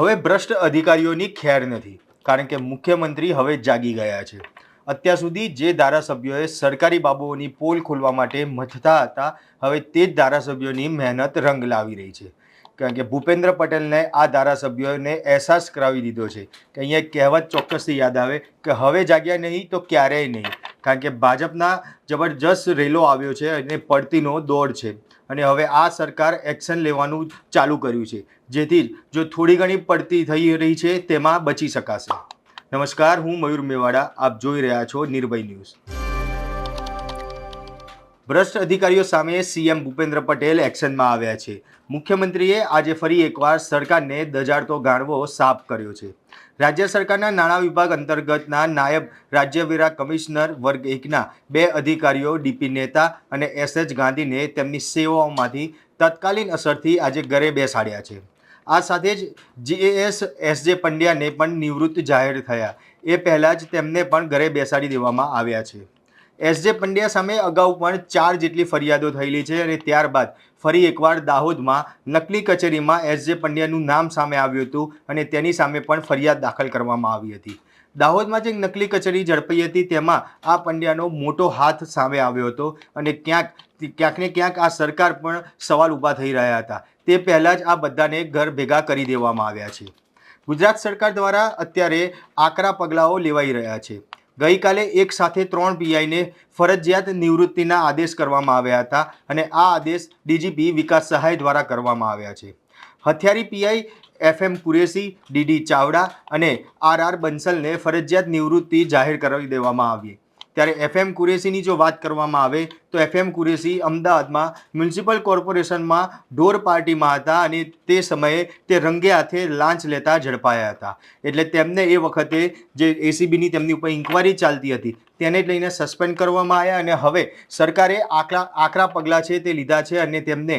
હવે ભ્રષ્ટ અધિકારીઓની ખેર નથી, કારણ કે મુખ્યમંત્રી હવે જાગી ગયા છે. અત્યાર સુધી જે ધારાસભ્યોએ સરકારી બાબુઓની પોલ ખોલવા માટે મથતા હતા, હવે તે જ ધારાસભ્યોની મહેનત રંગ લાવી રહી છે. કારણ કે ભૂપેન્દ્ર પટેલને આ ધારાસભ્યોને અહેસાસ કરાવી દીધો છે કે અહીંયા કહેવત ચોક્કસથી યાદ આવે કે હવે જાગ્યા નહીં તો ક્યારેય નહીં. કારણ કે ભાજપના જબરજસ્ત રેલો આવ્યો છે અને પડતીનો દોડ છે. અને હવે આ સરકાર એક્શન લેવાનું ચાલુ કર્યું છે. જેથી જો થોડી ઘણી પડતી થઈ રહી છે, તેમાં બચી શકાશે. નમસ્કાર, હું મયુર મેવાડા. આપ જોઈ રહ્યા છો નિર્ભય ન્યૂઝ. ભ્રષ્ટ અધિકારીઓ સામે સીએમ ભૂપેન્દ્ર પટેલ એક્શનમાં આવ્યા છે. મુખ્યમંત્રીએ આજે ફરી એકવાર સરકારને દજાડતો ગાળવો સાફ કર્યો છે. રાજ્ય સરકારના નાણાં વિભાગ અંતર્ગતના નાયબ રાજ્યવેરા કમિશનર વર્ગ એકના બે અધિકારીઓ, ડીપી નેતા અને એસએચ ગાંધીને તેમની સેવાઓમાંથી તત્કાલીન અસરથી આજે ઘરે બેસાડ્યા છે. આ સાથે જ જીએએસ એસજે પંડ્યાને પણ નિવૃત્ત જાહેર થયા. એ પહેલાં જ તેમને પણ ઘરે બેસાડી દેવામાં આવ્યા છે. એસજે પંડ્યા સામે અગાઉ પણ ચાર જેટલી ફરિયાદો થયેલી છે અને ત્યારબાદ ફરી એકવાર દાહોદમાં નકલી કચેરીમાં એસજે પંડ્યાનું નામ સામે આવ્યું હતું અને તેની સામે પણ ફરિયાદ દાખલ કરવામાં આવી હતી. દાહોદમાં જે નકલી કચેરી ઝડપાઈ હતી તેમાં આ પંડ્યાનો મોટો હાથ સામે આવ્યો હતો અને ક્યાંક ક્યાંક ને ક્યાંક આ સરકાર પણ સવાલ ઊભા થઈ રહ્યા હતા. તે પહેલાં જ આ બધાને ઘર ભેગા કરી દેવામાં આવ્યા છે. ગુજરાત સરકાર દ્વારા અત્યારે આકરા પગલાઓ લેવાઈ રહ્યા છે. ગઈકાલે એક સાથે ત્રણ પીઆઈને ફરજિયાત નિવૃત્તિના આદેશ કરવામાં આવ્યા હતા અને આ આદેશ ડીજીપી વિકાસ સહાય દ્વારા કરવામાં આવ્યા છે. હથિયારી PI F M Qureshi, DD Chavda અને આર આર બંસલને ફરજિયાત નિવૃત્તિ જાહેર કરી દેવામાં આવી. ત્યારે એફ એમ કુરેશીની જો વાત કરવામાં આવે તો એફએમ કુરેશી અમદાવાદમાં મ્યુનિસિપલ કોર્પોરેશનમાં ઢોર પાર્ટીમાં હતા અને તે સમયે તે રંગે હાથે લાંચ લેતા ઝડપાયા હતા. એટલે તેમને એ વખતે જે એસીબીની તેમની ઉપર ઇન્કવાયરી ચાલતી હતી, તેને લઈને સસ્પેન્ડ કરવામાં આવ્યા અને હવે સરકારે આકરા આકરા પગલાં છે તે લીધા છે અને તેમને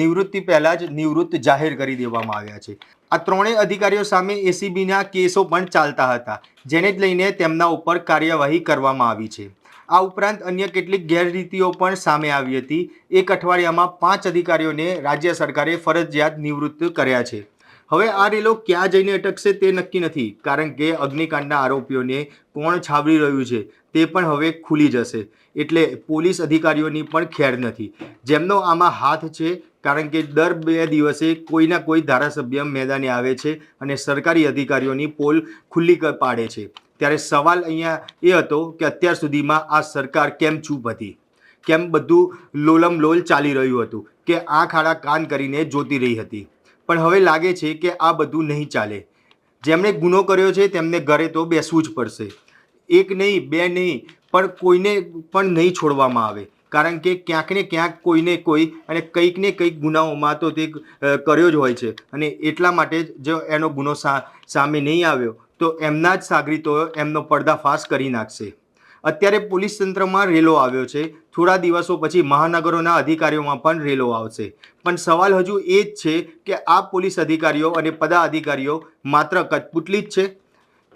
નિવૃત્તિ પહેલાં જ નિવૃત્ત જાહેર કરી દેવામાં આવ્યા છે. આ ત્રણેય અધિકારીઓ સામે એસીબીના કેસો પણ ચાલતા હતા, જેને જ લઈને તેમના ઉપર કાર્યવાહી કરવામાં આવી છે. આ ઉપરાંત અન્ય કેટલીક ગેરરીતિઓ પણ સામે આવી હતી. એક અઠવાડિયામાં પાંચ અધિકારીઓને રાજ્ય સરકારે ફરજિયાત નિવૃત્ત કર્યા છે. હવે આ રેલો ક્યાં જઈને અટકશે તે નક્કી નથી, કારણ કે અગ્નિકાંડના આરોપીઓને કોણ છાવરી રહ્યું છે તે પણ હવે ખુલી જશે. એટલે પોલીસ અધિકારીઓની પણ ખેર નથી. જેમનો આમાં હાથ છે, કારણ કે દર બે દિવસે કોઈના કોઈ ધારાસભ્ય મેદાને આવે છે અને સરકારી અધિકારીઓની પોલ ખુલ્લી પાડે છે. ત્યારે સવાલ અહીંયા એ હતો કે અત્યાર સુધીમાં આ સરકાર કેમ ચૂપ હતી? કેમ બધું લોલમ લોલ ચાલી રહ્યું હતું? કે આંખ આડા કાન કરીને જોતી રહી હતી? પણ હવે લાગે છે કે આ બધું નહીં ચાલે. જેમણે ગુનો કર્યો છે તેમને ઘરે તો બેસવું જ પડશે. એક નહીં, બે નહીં, પણ કોઈને પણ નહીં છોડવામાં આવે. કારણ કે ક્યાંક ને ક્યાંક કોઈને કોઈ અને કંઈક ને કંઈક ગુનાઓમાં તો તે કર્યો જ હોય છે. અને એટલા માટે જ જો એનો ગુનો સામે નહીં આવ્યો તો એમના જ સાગરીતો એમનો પર્દાફાશ કરી નાખશે. અત્યારે પોલીસ તંત્રમાં રેલો આવ્યો છે. થોડા દિવસો પછી મહાનગરોના અધિકારીઓમાં પણ રેલો આવશે. પણ સવાલ હજુ એ જ છે કે આ પોલીસ અધિકારીઓ અને પદાધિકારીઓ માત્ર કટપુટલી જ છે?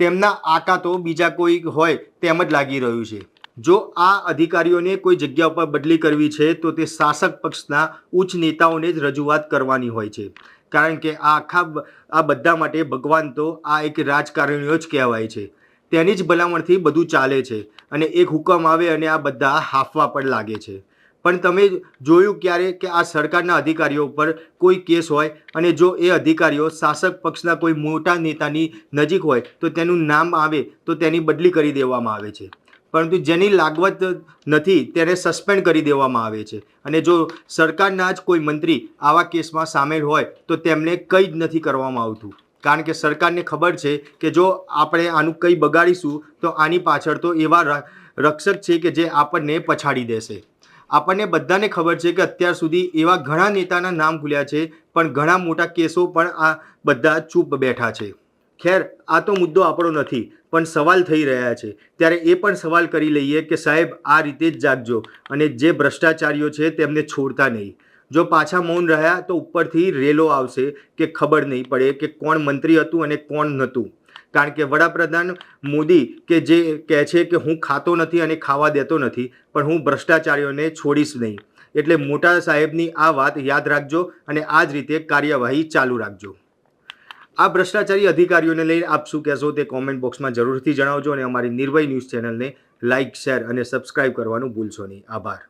તેમના આકા તો બીજા કોઈ હોય તેમ જ લાગી રહ્યું છે. જો આ અધિકારીઓને કોઈ જગ્યા ઉપર બદલી કરવી છે, તો તે શાસક પક્ષના ઉચ્ચ નેતાઓને જ રજૂઆત કરવાની હોય છે. કારણ કે આ આખા આ બધા માટે ભગવાન તો આ એક રાજકારણીઓ જ કહેવાય છે. તેની જ ભલામણથી બધું ચાલે છે અને એક હુકમ આવે અને આ બધા હાફવા પણ લાગે છે. પણ તમે જોયું ક્યારે કે આ સરકારના અધિકારીઓ ઉપર કોઈ કેસ હોય અને જો એ અધિકારીઓ શાસક પક્ષના કોઈ મોટા નેતાની નજીક હોય તો તેનું નામ આવે તો તેની બદલી કરી દેવામાં આવે છે. પરંતુ જેની લાગવત નથી તેને સસ્પેન્ડ કરી દેવામાં આવે છે. અને જો સરકારના જ કોઈ મંત્રી આવા કેસમાં સામેલ હોય, તો તેમને કંઈ જ નથી કરવામાં આવતું. કારણ કે સરકારને ખબર છે કે જો આપણે આનું કંઈ બગાડીશું, તો આની પાછળ તો એવા રક્ષક છે કે જે આપણને પછાડી દેશે. આપણને બધાને ખબર છે કે અત્યાર સુધી એવા ઘણા નેતાના નામ ખુલ્યા છે, પણ ઘણા મોટા કેસો પણ આ બધા ચૂપ બેઠા છે. ખેર, આ તો મુદ્દો આપણો નથી, પણ સવાલ થઈ રહ્યા છે. ત્યારે એ પણ સવાલ કરી લઈએ કે સાહેબ, આ રીતે જ જાગજો. અને જે ભ્રષ્ટાચારીઓ છે તેમને છોડતા નહીં. જો પાછા મૌન રહ્યા તો ઉપરથી રેલો આવશે કે ખબર નહીં પડે કે કોણ મંત્રી હતું અને કોણ નહોતું. કારણ કે વડાપ્રધાન મોદી કે જે કહે છે કે હું ખાતો નથી અને ખાવા દેતો નથી, પણ હું ભ્રષ્ટાચારીઓને છોડીશ નહીં. એટલે મોટા સાહેબની આ વાત યાદ રાખજો અને આ જ રીતે કાર્યવાહી ચાલુ રાખજો. આ ભ્રષ્ટાચારી અધિકારીઓને લઈને આપ શું કહેશો તે કોમેન્ટ બોક્સમાં જરૂરથી જણાવજો અને અમારી નિર્ભય ન્યૂઝ ચેનલને લાઇક શેર અને સબસ્ક્રાઇબ કરવાનું ભૂલશો નહીં. આભાર.